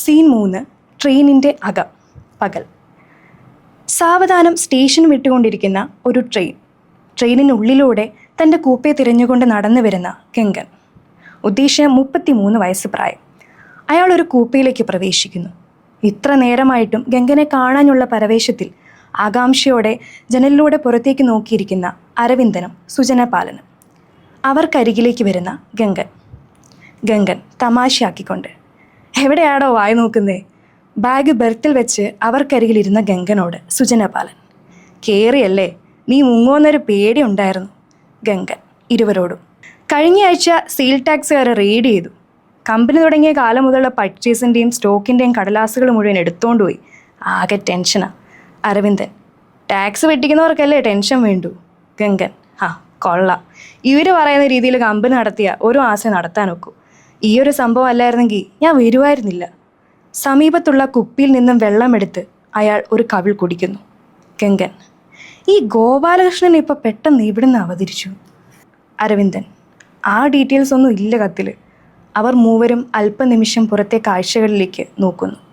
Scene മൂന്ന് ട്രെയിനിന്റെ അകം പകൽ. സാവധാനം സ്റ്റേഷൻ വിട്ടുകൊണ്ടിരിക്കുന്ന ഒരു ട്രെയിൻ. ട്രെയിനിനുള്ളിലൂടെ തന്റെ കൂപ്പയെ തിരഞ്ഞുകൊണ്ട് നടന്നു വരുന്ന കെങ്കൻ ഉദ്ദേശം മുപ്പത്തിമൂന്ന് വയസ്സ് പ്രായം. അയാൾ ഒരു കൂപ്പയിലേക്ക് പ്രവേശിക്കുന്നു. ഇത്ര നേരമായിട്ടും ഗംഗനെ കാണാനുള്ള പരവേശത്തിൽ ആകാംക്ഷയോടെ ജനലിലൂടെ പുറത്തേക്ക് നോക്കിയിരിക്കുന്ന അരവിന്ദനും സുജനപാലനും അവർക്കരികിലേക്ക് വരുന്ന ഗംഗൻ. ഗംഗൻ തമാശയാക്കിക്കൊണ്ട് എവിടെയാടോ വായി നോക്കുന്നേ. ബാഗ് ബെർത്തിൽ വെച്ച് അവർക്കരികിലിരുന്ന ഗംഗനോട് സുജനപാലൻ കേറിയല്ലേ നീ മുങ്ങോന്നൊരു പേടി ഉണ്ടായിരുന്നു ഗംഗൻ ഇരുവരോടും. കഴിഞ്ഞ ആഴ്ച സെയിൽ ടാക്സുകാരെ റെയ്ഡ് ചെയ്തു. കമ്പനി തുടങ്ങിയ കാലം മുതലുള്ള പർച്ചേസിന്റെയും സ്റ്റോക്കിന്റെയും കടലാസുകൾ മുഴുവൻ എടുത്തോണ്ട് പോയി. ആകെ ടെൻഷനാ. അരവിന്ദൻ ടാക്സ് വെട്ടിക്കുന്നവർക്കല്ലേ ടെൻഷൻ വേണ്ടു? ഗംഗൻ ആ കൊള്ളാം. ഇവർ പറയുന്ന രീതിയിൽ കമ്പനി നടത്തിയ ഒരു ആശ നടത്താൻ ഒക്കൂ. ഈ ഒരു സംഭവം അല്ലായിരുന്നെങ്കിൽ ഞാൻ വരുമായിരുന്നില്ല. സമീപത്തുള്ള കുപ്പിയിൽ നിന്നും വെള്ളമെടുത്ത് അയാൾ ഒരു കവിൾ കുടിക്കുന്നു. ഗംഗൻ ഈ ഗോപാലകൃഷ്ണൻ ഇപ്പൊ പെട്ടെന്ന് ഇവിടുന്ന് അവതരിച്ചു. അരവിന്ദൻ ആ ഡീറ്റെയിൽസ് ഒന്നും ഇല്ല കത്തിൽ. അവർ മൂവരും അല്പനിമിഷം പുറത്തെ കാഴ്ചകളിലേക്ക് നോക്കുന്നു.